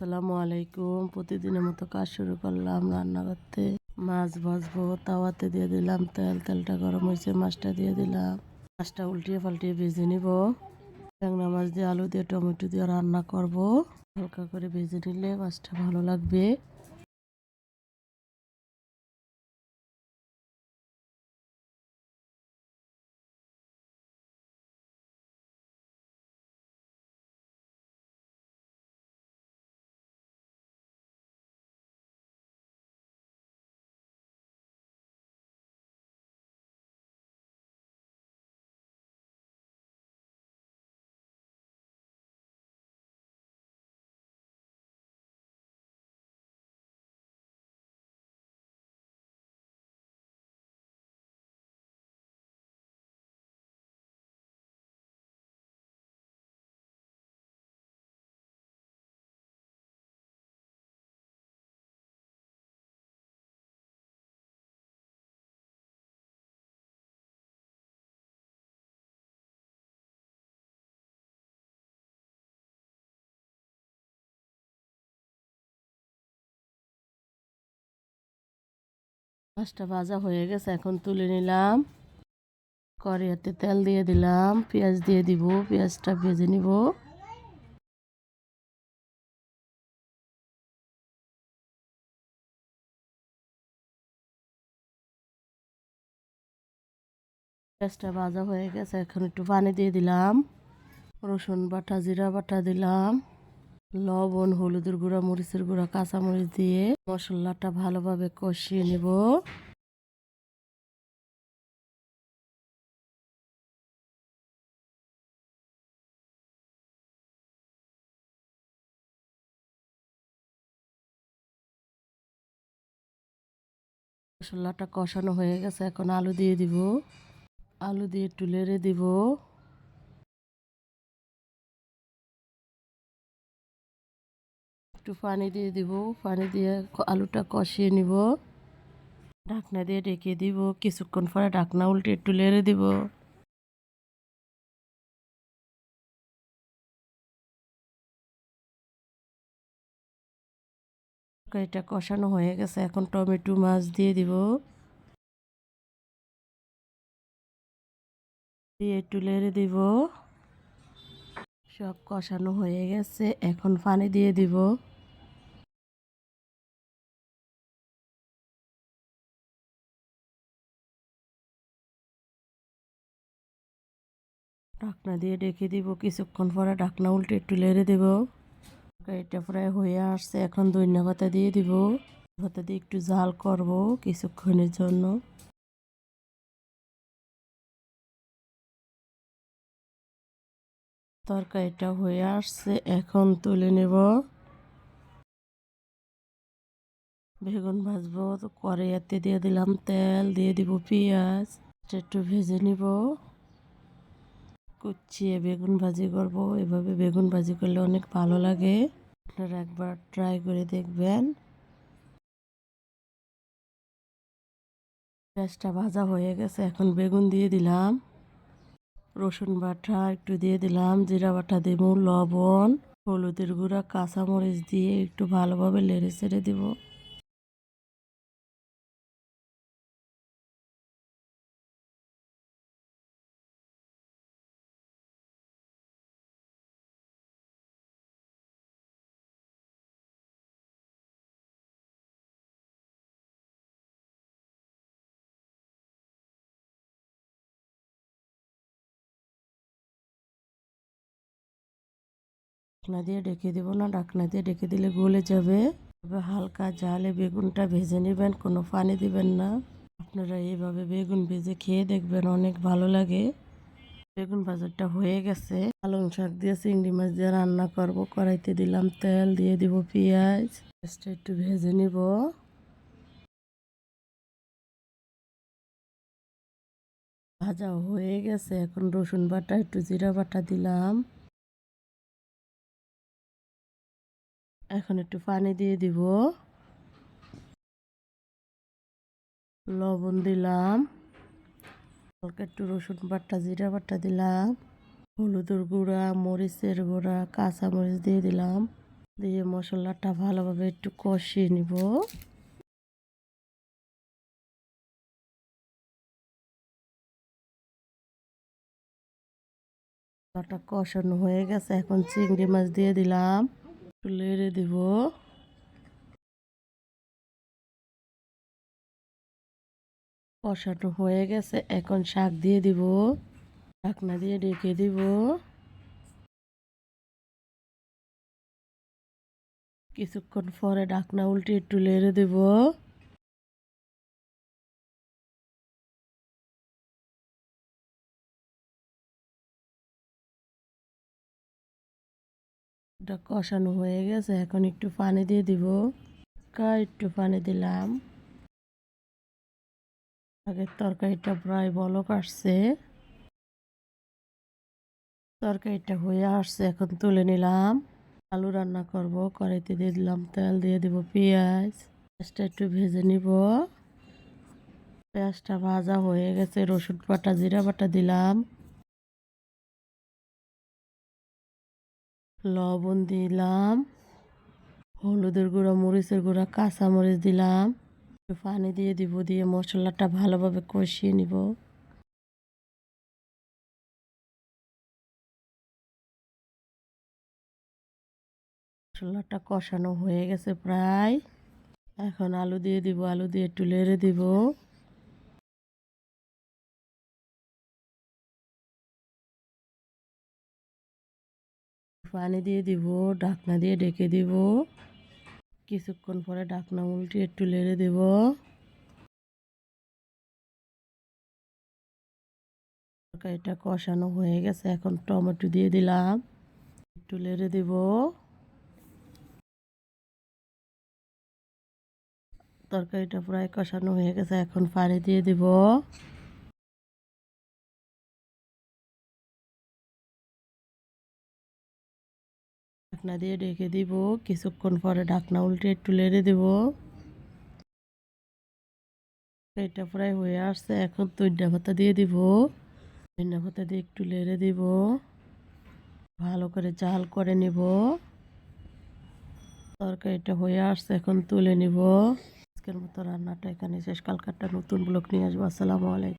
আসসালামু আলাইকুম। প্রতিদিনের মতো কাজ শুরু করলাম রান্না করতে। মাছ ভাজবো, তাওয়াতে দিয়ে দিলাম তেল, তেলটা গরম হয়েছে, মাছটা দিয়ে দিলাম। মাছটা উল্টিয়ে পাল্টিয়ে ভেজে নিব। ট্যাংরা মাছ দিয়ে আলু দিয়ে, টমেটো দিয়ে রান্না করব। হালকা করে ভেজে নিলে মাছটা ভালো লাগবে। মাছটা ভাজা হয়ে গেছে, এখন তুলে নিলাম। কড়াইতে তেল দিয়ে দিলাম, পেঁয়াজ দিয়ে দিব, পেঁয়াজটা ভেজে নিব। পেঁয়াজটা ভাজা হয়ে গেছে, এখন একটু পানি দিয়ে দিলাম। রসুন বাটা, জিরা বাটা দিলাম। লবণ, হলুদের গুঁড়া, মরিচের গুঁড়া, কাঁচামরিচ দিয়ে মশলাটা ভালোভাবে কষিয়ে নেব। মশলাটা কষানো হয়ে গেছে, এখন আলু দিয়ে দিব। আলু দিয়ে লেড়ে দিব। একটু পানি দিয়ে দিব। পানি দিয়ে আলুটা কষিয়ে নিব। ঢাকনা দিয়ে ঢেকে দিব। কিছুক্ষণ পরে ঢাকনা উল্টে একটু লেড়ে দিব। এটা কষানো হয়ে গেছে। এখন টমেটো মাছ দিয়ে দিব। দিয়ে একটু লেড়ে দিব। সব কষানো হয়ে গেছে। এখন পানি দিয়ে দিব। ঢাকনা দিয়ে ডেকে দিব, কিছুক্ষণ পরে ঢাকনা উল্টে একটু লেড়ে দিব। এটা প্রায় হয়ে আসছে, এখন ধনিয়া পাতা দিয়ে দিব। পাতা দিয়ে একটু জাল করব কিছুক্ষণের জন্য। তরকারিটা হয়ে আসছে, এখন তুলে নেব। বেগুন ভাজবো কড়াইয়াতে দিয়ে দিলাম তেল, দিয়ে দিব পেঁয়াজ। একটু ভেজে নিব। কুচিয়ে বেগুন ভাজি করব। এভাবে বেগুন ভাজি করলে অনেক ভালো লাগে। আপনারা একবার ট্রাই করে দেখবেন। পেঁয়াজটা ভাজা হয়ে গেছে, এখন বেগুন দিয়ে দিলাম। রসুন বাটা একটু দিয়ে দিলাম, জিরা বাটা দেবো, লবণ, হলুদের গুঁড়া, কাঁচামরিচ দিয়ে একটু ভালোভাবে লেড়ে ছেড়ে দিব। ঢাকনা দিয়ে ডেকে দেব না, ঢাকনা দিয়ে ডেকে দিলে গলে যাবে। তবে হালকা জালে বেগুনটা ভেজে নেবেন, কোনো পানি দিবেন না। আপনারা এইভাবে বেগুন ভেজে খেয়ে দেখবেন, অনেক ভালো লাগে। বেগুন বাজারটা হয়ে গেছে। পালং শাক দিয়ে চিংড়ি মাছ দিয়ে রান্না করব। কড়াইতে দিলাম তেল, দিয়ে দিব পেঁয়াজ। পেঁয়াজটা একটু ভেজে নিব। ভাজা হয়ে গেছে। এখন রসুন বাটা, একটু জিরা বাটা দিলাম। এখন একটু পানি দিয়ে দিব। লবণ দিলাম। হালকা একটু রসুন বাটা জিরা বাটা দিলাম। হলুদের গুঁড়া, মরিচের গুঁড়া কাঁচা মরিচ দিয়ে দিলাম। দিয়ে মশলাটা ভালোভাবে একটু কষিয়ে নিব। কষানো হয়ে গেছে, এখন চিংড়ি মাছ দিয়ে দিলাম। লেড়ে দিব কষানো হয়ে গেছে, এখন শাক দিয়ে দিব। ঢাকনা দিয়ে ডেকে দিব। কিছুক্ষণ পরে ঢাকনা উল্টে একটু লেড়ে দেব। এটা কষানো হয়ে গেছে, এখন একটু পানি দিয়ে দিব। কা, একটু পানি দিলাম। আগের তরকারিটা প্রায় বলক আসছে। তরকারিটা হয়ে আসছে, এখন তুলে নিলাম। আলু রান্না করব, কড়াইতে দিয়ে দিলাম তেল, দিয়ে দিব পেঁয়াজ। পেঁয়াজটা একটু ভেজে নিব। পেঁয়াজটা ভাজা হয়ে গেছে, রসুন বাটা, জিরা বাটা দিলাম। লবণ দিলাম, হলুদের গুঁড়া, মরিচের গুঁড়া কাঁচা মরিচ দিলাম পানি দিয়ে দিব, দিয়ে মশলাটা ভালোভাবে কষিয়ে নিব। মশলাটা কষানো হয়ে গেছে প্রায়। এখন আলু দিয়ে দিব, আলু দিয়ে একটু লেড়ে দিব। পানি দিয়ে দিব, ঢাকনা দিয়ে ঢেকে দিব। কিছুক্ষণ পরে ঢাকনা উল্টে একটু লেড়ে দেব। তরকারিটা কষানো হয়ে গেছে, এখন টমেটো দিয়ে দিলাম। একটু লেড়ে দেব। তরকারিটা প্রায় কষানো হয়ে গেছে, এখন পানি দিয়ে দিব। ঢাকনা দিয়ে ঢেকে দিব। কিছুক্ষণ পরে ঢাকনা উল্টে একটু লেড়ে দেব। এটা প্রায় হয়ে আসছে, এখন তৈরি ভাতা দিয়ে দিব। ধনিয়া ভাতা দিয়ে একটু লেড়ে দিব। ভালো করে জাল করে নিব। তরকারিটা হয়ে আসছে, এখন তুলে নিব। আজকের মতো রান্নাটা এখানে শেষ। কালকারটা নতুন ব্লক নিয়ে আসব। আসসালামু আলাইকুম।